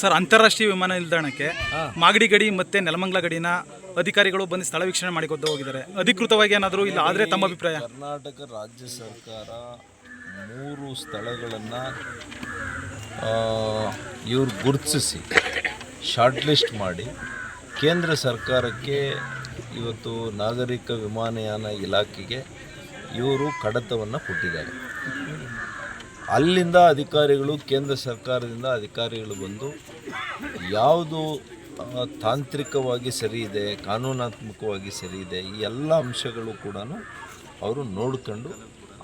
Sir ಅಂತಾರಾಷ್ಟ್ರೀಯ ವಿಮಾನ ನಿಲ್ದಾಣಕ್ಕೆ ಮಾಗಡಿ ಗಡಿ ಮತ್ತೆ ನೆಲಮಂಗಲ ಗಡಿನ ಅಧಿಕಾರಿಗಳು ಬಂದು ಸ್ಥಳ ವೀಕ್ಷಣೆ ಮಾಡಿಕೊಂಡು ಹೋಗಿದ್ದಾರೆ. ಅಧಿಕೃತವಾಗಿ ಏನಾದರೂ ಇಲ್ಲ ಆದರೆ ತಮ್ಮ ಅಭಿಪ್ರಾಯ? ಕರ್ನಾಟಕ ರಾಜ್ಯ ಸರ್ಕಾರ ಮೂರು ಸ್ಥಳಗಳನ್ನು ಇವ್ರು ಗುರುತಿಸಿ ಶಾರ್ಟ್ ಲಿಸ್ಟ್ ಮಾಡಿ ಕೇಂದ್ರ ಸರ್ಕಾರಕ್ಕೆ ಇವತ್ತು ನಾಗರಿಕ ವಿಮಾನಯಾನ ಇಲಾಖೆಗೆ ಇವರು ಕಡತವನ್ನು ಕೊಟ್ಟಿದ್ದಾರೆ. ಅಲ್ಲಿಂದ ಅಧಿಕಾರಿಗಳು, ಕೇಂದ್ರ ಸರ್ಕಾರದಿಂದ ಅಧಿಕಾರಿಗಳು ಬಂದು ಯಾವುದು ತಾಂತ್ರಿಕವಾಗಿ ಸರಿ ಇದೆ, ಕಾನೂನಾತ್ಮಕವಾಗಿ ಸರಿ ಇದೆ, ಈ ಎಲ್ಲ ಅಂಶಗಳು ಕೂಡ ಅವರು ನೋಡ್ಕೊಂಡು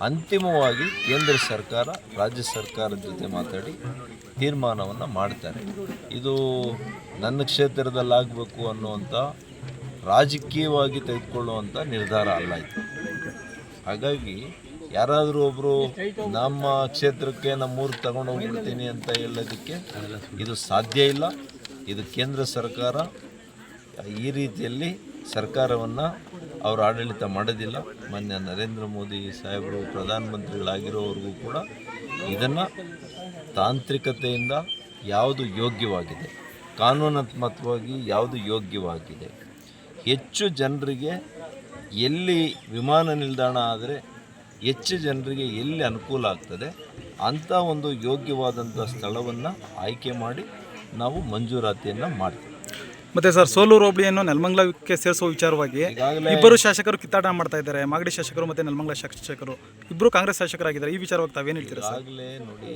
ಅಂತಿಮವಾಗಿ ಕೇಂದ್ರ ಸರ್ಕಾರ, ರಾಜ್ಯ ಸರ್ಕಾರದ ಜೊತೆ ಮಾತಾಡಿ ತೀರ್ಮಾನವನ್ನು ಮಾಡ್ತಾರೆ. ಇದು ನನ್ನ ಕ್ಷೇತ್ರದಲ್ಲಾಗಬೇಕು ಅನ್ನುವಂಥ ರಾಜಕೀಯವಾಗಿ ತೆಗೆದುಕೊಳ್ಳುವಂಥ ನಿರ್ಧಾರ ಅಲ್ಲ ಇದು. ಹಾಗಾಗಿ ಯಾರಾದರೂ ಒಬ್ಬರು ನಮ್ಮ ಕ್ಷೇತ್ರಕ್ಕೆ ನಮ್ಮೂರಿಗೆ ತಗೊಂಡು ಹೋಗ್ಬಿಡ್ತೀನಿ ಅಂತ ಹೇಳೋದಕ್ಕೆ ಇದು ಸಾಧ್ಯ ಇಲ್ಲ. ಇದು ಕೇಂದ್ರ ಸರ್ಕಾರ ಈ ರೀತಿಯಲ್ಲಿ ಸರ್ಕಾರವನ್ನು ಅವರು ಆಡಳಿತ ಮಾಡೋದಿಲ್ಲ. ಮಾನ್ಯ ನರೇಂದ್ರ ಮೋದಿ ಸಾಹೇಬರು ಪ್ರಧಾನಮಂತ್ರಿಗಳಾಗಿರೋವರೆಗೂ ಕೂಡ ಇದನ್ನು ತಾಂತ್ರಿಕತೆಯಿಂದ ಯಾವುದು ಯೋಗ್ಯವಾಗಿದೆ, ಕಾನೂನಾತ್ಮಕವಾಗಿ ಯಾವುದು ಯೋಗ್ಯವಾಗಿದೆ. ಹೆಚ್ಚು ಜನರಿಗೆ ಎಲ್ಲಿ ವಿಮಾನ ನಿಲ್ದಾಣ ಆದರೆ ಹೆಚ್ಚು ಜನರಿಗೆ ಎಲ್ಲಿ ಅನುಕೂಲ ಆಗ್ತದೆ ಅಂಥ ಒಂದು ಯೋಗ್ಯವಾದಂಥ ಸ್ಥಳವನ್ನು ಆಯ್ಕೆ ಮಾಡಿ ನಾವು ಮಂಜೂರಾತಿಯನ್ನು ಮಾಡ್ತೀವಿ. ಮತ್ತೆ ಸರ್ ಸೋಲೂರು ಹೋಬಳಿಯನ್ನು ನೆಲಮಂಗ್ಲಕ್ಕೆ ಸೇರಿಸುವ ವಿಚಾರವಾಗಿ ಇಬ್ಬರು ಶಾಸಕರು ಕಿತ್ತಾಟ ಮಾಡ್ತಾ ಇದ್ದಾರೆ. ಮಾಗಡಿ ಶಾಸಕರು ಮತ್ತೆ ನೆಲಮಂಗ್ಲ ಶಾಸಕರು. ಇಬ್ಬರು ಕಾಂಗ್ರೆಸ್ ಶಾಸಕರಾಗಿದ್ದಾರೆ. ಈ ವಿಚಾರವಾಗಿ ತಾವೇನು ಹೇಳ್ತೀರಾ ಸರ್? ಈಗಾಗಲೇ ನೋಡಿ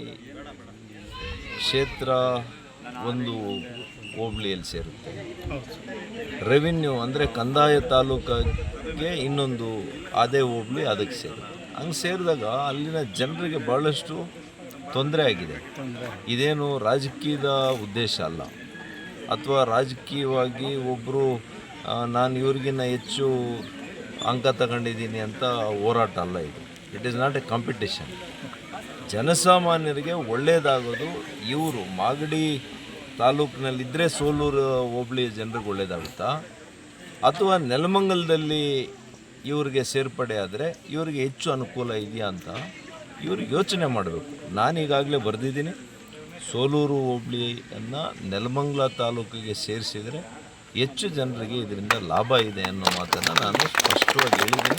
ಕ್ಷೇತ್ರ ಒಂದು ಹೋಬಳಿಯಲ್ಲಿ ಸೇರುತ್ತೆ. ರೆವಿನ್ಯೂ ಅಂದರೆ ಕಂದಾಯ ತಾಲೂಕಿಗೆ ಇನ್ನೊಂದು ಅದೇ ಹೋಬಳಿ ಅದಕ್ಕೆ ಸೇರುತ್ತೆ. ಹಂಗೆ ಸೇರಿದಾಗ ಅಲ್ಲಿನ ಜನರಿಗೆ ಭಾಳಷ್ಟು ತೊಂದರೆ ಆಗಿದೆ. ಇದೇನು ರಾಜಕೀಯದ ಉದ್ದೇಶ ಅಲ್ಲ. ಅಥವಾ ರಾಜಕೀಯವಾಗಿ ಒಬ್ಬರು ನಾನು ಇವ್ರಿಗಿನ್ನ ಹೆಚ್ಚು ಅಂಕ ತಗೊಂಡಿದ್ದೀನಿ ಅಂತ ಹೋರಾಟ ಅಲ್ಲ ಇದು. It is not a competition ಜನಸಾಮಾನ್ಯರಿಗೆ ಒಳ್ಳೆಯದಾಗೋದು ಇವರು. ಮಾಗಡಿ ತಾಲೂಕಿನಲ್ಲಿದ್ದರೆ ಸೋಲೂರು ಹೋಬಳಿಯ ಜನರಿಗೆ ಒಳ್ಳೆಯದಾಗುತ್ತಾ ಅಥವಾ ನೆಲಮಂಗಲದಲ್ಲಿ ಇವ್ರಿಗೆ ಸೇರ್ಪಡೆ ಆದರೆ ಇವರಿಗೆ ಹೆಚ್ಚು ಅನುಕೂಲ ಇದೆಯಾ ಅಂತ ಇವರು ಯೋಚನೆ ಮಾಡಬೇಕು. ನಾನು ಈಗಾಗಲೇ ಬರೆದಿದ್ದೀನಿ. ಸೋಲೂರು ಹೋಬಳಿಯನ್ನು ನೆಲಮಂಗ್ಲ ತಾಲೂಕಿಗೆ ಸೇರಿಸಿದರೆ ಹೆಚ್ಚು ಜನರಿಗೆ ಇದರಿಂದ ಲಾಭ ಇದೆ ಅನ್ನೋ ಮಾತನ್ನು ನಾನು ಸ್ಪಷ್ಟವಾಗಿ ಹೇಳಿದ್ದೀನಿ.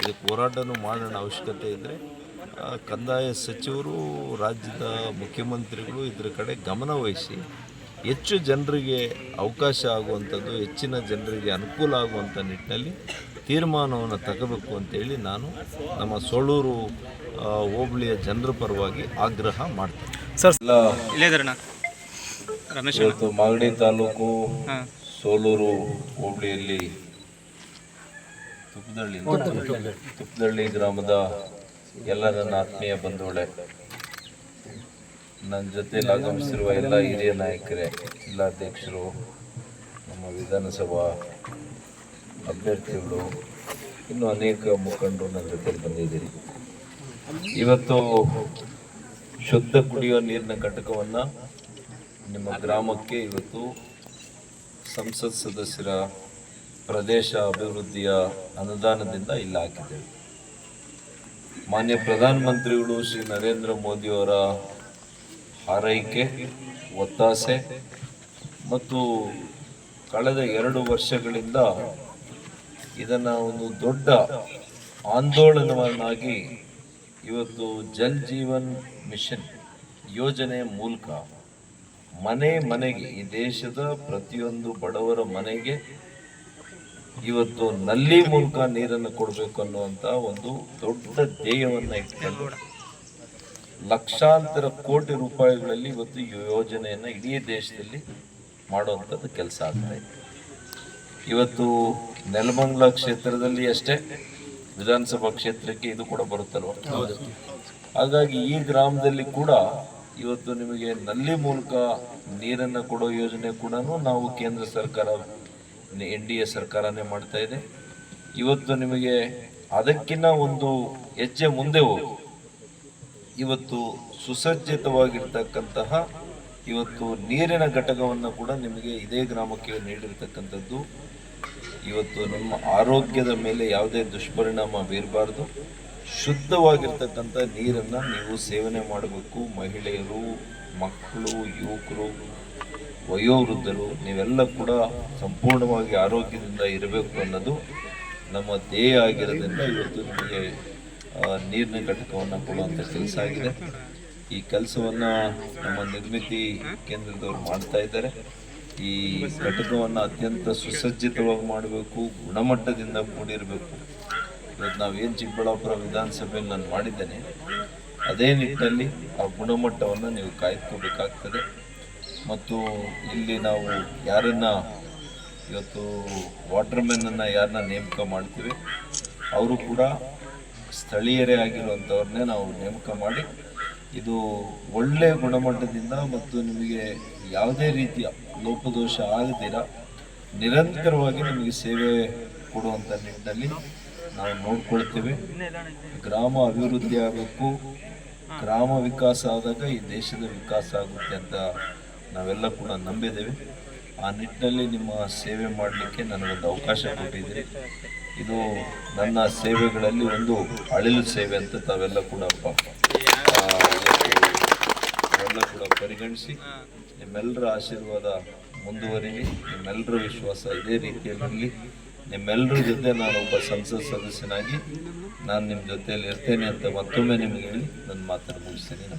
ಇದಕ್ಕೆ ಹೋರಾಟನೂ ಮಾಡೋಣ ಅವಶ್ಯಕತೆ ಇದ್ದರೆ ಕಂದಾಯ ಸಚಿವರು, ರಾಜ್ಯದ ಮುಖ್ಯಮಂತ್ರಿಗಳು ಇದರ ಕಡೆ ಗಮನ ವಹಿಸಿ ಹೆಚ್ಚು ಜನರಿಗೆ ಅವಕಾಶ ಆಗುವಂಥದ್ದು, ಹೆಚ್ಚಿನ ಜನರಿಗೆ ಅನುಕೂಲ ಆಗುವಂಥ ನಿಟ್ಟಿನಲ್ಲಿ ತೀರ್ಮಾನವನ್ನು ತಗೋಬೇಕು ಅಂತೇಳಿ ನಾನು ನಮ್ಮ ಸೋಳೂರು ಆ, ಹೋಬಳಿಯ ಜನರ ಪರವಾಗಿ ಆಗ್ರಹ ಮಾಡ್ತೇನೆ. ಸರ್ ರಮೇಶ್ ಇವತ್ತು ಮಾಗಡಿ ತಾಲೂಕು ಸೋಲೂರು ಹೋಬಳಿಯಲ್ಲಿ ತುಪ್ಪದಳ್ಳಿ ತುಪ್ಪದಳ್ಳಿ. ಗ್ರಾಮದ ಎಲ್ಲ ನನ್ನ ಆತ್ಮೀಯ ಬಂಧುಗಳೇ ನನ್ನ ಜೊತೆಯಲ್ಲಿ ಆಗಮಿಸಿರುವ ಎಲ್ಲ ಹಿರಿಯ ನಾಯಕರೇ ಜಿಲ್ಲಾಧ್ಯಕ್ಷರು ನಮ್ಮ ವಿಧಾನಸಭಾ ಅಭ್ಯರ್ಥಿಗಳು ಇನ್ನು ಅನೇಕ ಮುಖಂಡರು ನನ್ನ ಜೊತೆಲಿ ಬಂದಿದ್ದೀರಿ. ಇವತ್ತು ಶುದ್ಧ ಕುಡಿಯುವ ನೀರಿನ ಘಟಕವನ್ನು ನಿಮ್ಮ ಗ್ರಾಮಕ್ಕೆ ಇವತ್ತು ಸಂಸತ್ ಸದಸ್ಯರ ಪ್ರದೇಶ ಅಭಿವೃದ್ಧಿಯ ಅನುದಾನದಿಂದ ಇಲ್ಲಿ ಹಾಕಿದ್ದೇವೆ. ಮಾನ್ಯ ಪ್ರಧಾನಮಂತ್ರಿಗಳು ಶ್ರೀ ನರೇಂದ್ರ ಮೋದಿಯವರ ಹಾರೈಕೆ, ಒತ್ತಾಸೆ ಮತ್ತು ಕಳೆದ ಎರಡು ವರ್ಷಗಳಿಂದ ಇದನ್ನು ಒಂದು ದೊಡ್ಡ ಆಂದೋಲನವನ್ನಾಗಿ ಇವತ್ತು ಜಲ್ ಜೀವನ್ ಮಿಷನ್ ಯೋಜನೆ ಮೂಲಕ ಮನೆ ಮನೆಗೆ, ಈ ದೇಶದ ಪ್ರತಿಯೊಂದು ಬಡವರ ಮನೆಗೆ ಇವತ್ತು ನಲ್ಲಿ ಮೂಲಕ ನೀರನ್ನು ಕೊಡಬೇಕು ಅನ್ನುವಂಥ ಒಂದು ದೊಡ್ಡ ಧ್ಯೇಯವನ್ನು ಇಟ್ಕೊಂಡು ಲಕ್ಷಾಂತರ ಕೋಟಿ ರೂಪಾಯಿಗಳಲ್ಲಿ ಇವತ್ತು ಯೋಜನೆಯನ್ನು ಇಡೀ ದೇಶದಲ್ಲಿ ಮಾಡುವಂಥದ್ದು ಕೆಲಸ ಆಗ್ತಾ ಇದೆ. ಇವತ್ತು ನೆಲಮಂಗಲ ಕ್ಷೇತ್ರದಲ್ಲಿ ಅಷ್ಟೇ ವಿಧಾನಸಭಾ ಕ್ಷೇತ್ರಕ್ಕೆ ಇದು ಕೂಡ ಬರುತ್ತಲ್ವ? ಹಾಗಾಗಿ ಈ ಗ್ರಾಮದಲ್ಲಿ ಕೂಡ ಇವತ್ತು ನಿಮಗೆ ನಲ್ಲಿ ಮೂಲಕ ನೀರನ್ನು ಕೊಡೋ ಯೋಜನೆ ಕೂಡ ನಾವು ಕೇಂದ್ರ ಸರ್ಕಾರ ಎನ್ ಡಿ ಎ ಸರ್ಕಾರನೇ ಮಾಡ್ತಾ ಇದೆ. ಇವತ್ತು ನಿಮಗೆ ಅದಕ್ಕಿಂತ ಒಂದು ಹೆಜ್ಜೆ ಮುಂದೆ ಹೋಗಿ. ಇವತ್ತು ಸುಸಜ್ಜಿತವಾಗಿರ್ತಕ್ಕಂತಹ ಇವತ್ತು ನೀರಿನ ಘಟಕವನ್ನು ಕೂಡ ನಿಮಗೆ ಇದೇ ಗ್ರಾಮಕ್ಕೆ ನೀಡಿರ್ತಕ್ಕಂಥದ್ದು. ಇವತ್ತು ನಮ್ಮ ಆರೋಗ್ಯದ ಮೇಲೆ ಯಾವುದೇ ದುಷ್ಪರಿಣಾಮ ಬೀರಬಾರ್ದು. ಶುದ್ಧವಾಗಿರ್ತಕ್ಕಂಥ ನೀರನ್ನು ನೀವು ಸೇವನೆ ಮಾಡಬೇಕು. ಮಹಿಳೆಯರು, ಮಕ್ಕಳು, ಯುವಕರು, ವಯೋವೃದ್ಧರು, ನೀವೆಲ್ಲ ಕೂಡ ಸಂಪೂರ್ಣವಾಗಿ ಆರೋಗ್ಯದಿಂದ ಇರಬೇಕು ಅನ್ನೋದು ನಮ್ಮ ಧ್ಯೇಯ ಆಗಿರೋದ್ರಿಂದ ಇವತ್ತು ನಮಗೆ ನೀರಿನ ಘಟಕವನ್ನು ಕೊಡುವಂಥ ಕೆಲಸ ಆಗಿದೆ. ಈ ಕೆಲಸವನ್ನು ನಮ್ಮ ನಿರ್ಮಿತಿ ಕೇಂದ್ರದವರು ಮಾಡ್ತಾ ಇದ್ದಾರೆ. ಈ ಘಟಕವನ್ನು ಅತ್ಯಂತ ಸುಸಜ್ಜಿತವಾಗಿ ಮಾಡಬೇಕು, ಗುಣಮಟ್ಟದಿಂದ ಕೂಡಿರಬೇಕು. ಇವತ್ತು ನಾವೇನು ಚಿಕ್ಕಬಳ್ಳಾಪುರ ವಿಧಾನಸಭೆಯಲ್ಲಿ ನಾನು ಮಾಡಿದ್ದೇನೆ, ಅದೇ ನಿಟ್ಟಿನಲ್ಲಿ ಆ ಗುಣಮಟ್ಟವನ್ನು ನೀವು ಕಾಯ್ದುಕೋಬೇಕಾಗ್ತದೆ ಮತ್ತು ಇಲ್ಲಿ ನಾವು ಯಾರನ್ನ ಇವತ್ತು ವಾಟರ್ಮೆನನ್ನು ಯಾರನ್ನ ನೇಮಕ ಮಾಡ್ತೀವಿ, ಅವರು ಕೂಡ ಸ್ಥಳೀಯರೇ ಆಗಿರುವಂಥವ್ರನ್ನೇ ನಾವು ನೇಮಕ ಮಾಡಿ ಇದು ಒಳ್ಳೆಯ ಗುಣಮಟ್ಟದಿಂದ ಮತ್ತು ನಿಮಗೆ ಯಾವುದೇ ರೀತಿಯ ಲೋಪದೋಷ ಆಗದಿರ ನಿರಂತರವಾಗಿ ನಿಮಗೆ ಸೇವೆ ಕೊಡುವಂಥ ನಿಟ್ಟಿನಲ್ಲಿ ನಾವು ನೋಡ್ಕೊಳ್ತೇವೆ. ಗ್ರಾಮ ಅಭಿವೃದ್ಧಿ ಆಗಬೇಕು. ಗ್ರಾಮ ವಿಕಾಸ ಆದಾಗ ಈ ದೇಶದ ವಿಕಾಸ ಆಗುತ್ತೆ ಅಂತ ನಾವೆಲ್ಲ ಕೂಡ ನಂಬಿದ್ದೇವೆ. ಆ ನಿಟ್ಟಿನಲ್ಲಿ ನಿಮ್ಮ ಸೇವೆ ಮಾಡಲಿಕ್ಕೆ ನನಗೊಂದು ಅವಕಾಶ ಕೊಟ್ಟಿದ್ದೀರಿ. ಇದು ನನ್ನ ಸೇವೆಗಳಲ್ಲಿ ಒಂದು ಅಳಿಲು ಸೇವೆ ಅಂತ ತಾವೆಲ್ಲ ಕೂಡ ತಾವೆಲ್ಲ ಕೂಡ ಪರಿಗಣಿಸಿ, ನಿಮ್ಮೆಲ್ಲರ ಆಶೀರ್ವಾದ ಮುಂದುವರಿಲಿ, ನಿಮ್ಮೆಲ್ಲರ ವಿಶ್ವಾಸ ಇದೇ ರೀತಿಯಲ್ಲಿ ನಿಮ್ಮೆಲ್ಲರ ಜೊತೆ ನಾನು ಒಬ್ಬ ಸಂಸತ್ ಸದಸ್ಯನಾಗಿ, ನಾನು ನಿಮ್ಮ ಜೊತೆಯಲ್ಲಿ ಇರ್ತೇನೆ ಅಂತ ಮತ್ತೊಮ್ಮೆ ನಿಮಗೆ ಹೇಳಿ, ನನ್ನ ಮಾತನ್ನು ಮುಗಿಸ್ತೇನೆ.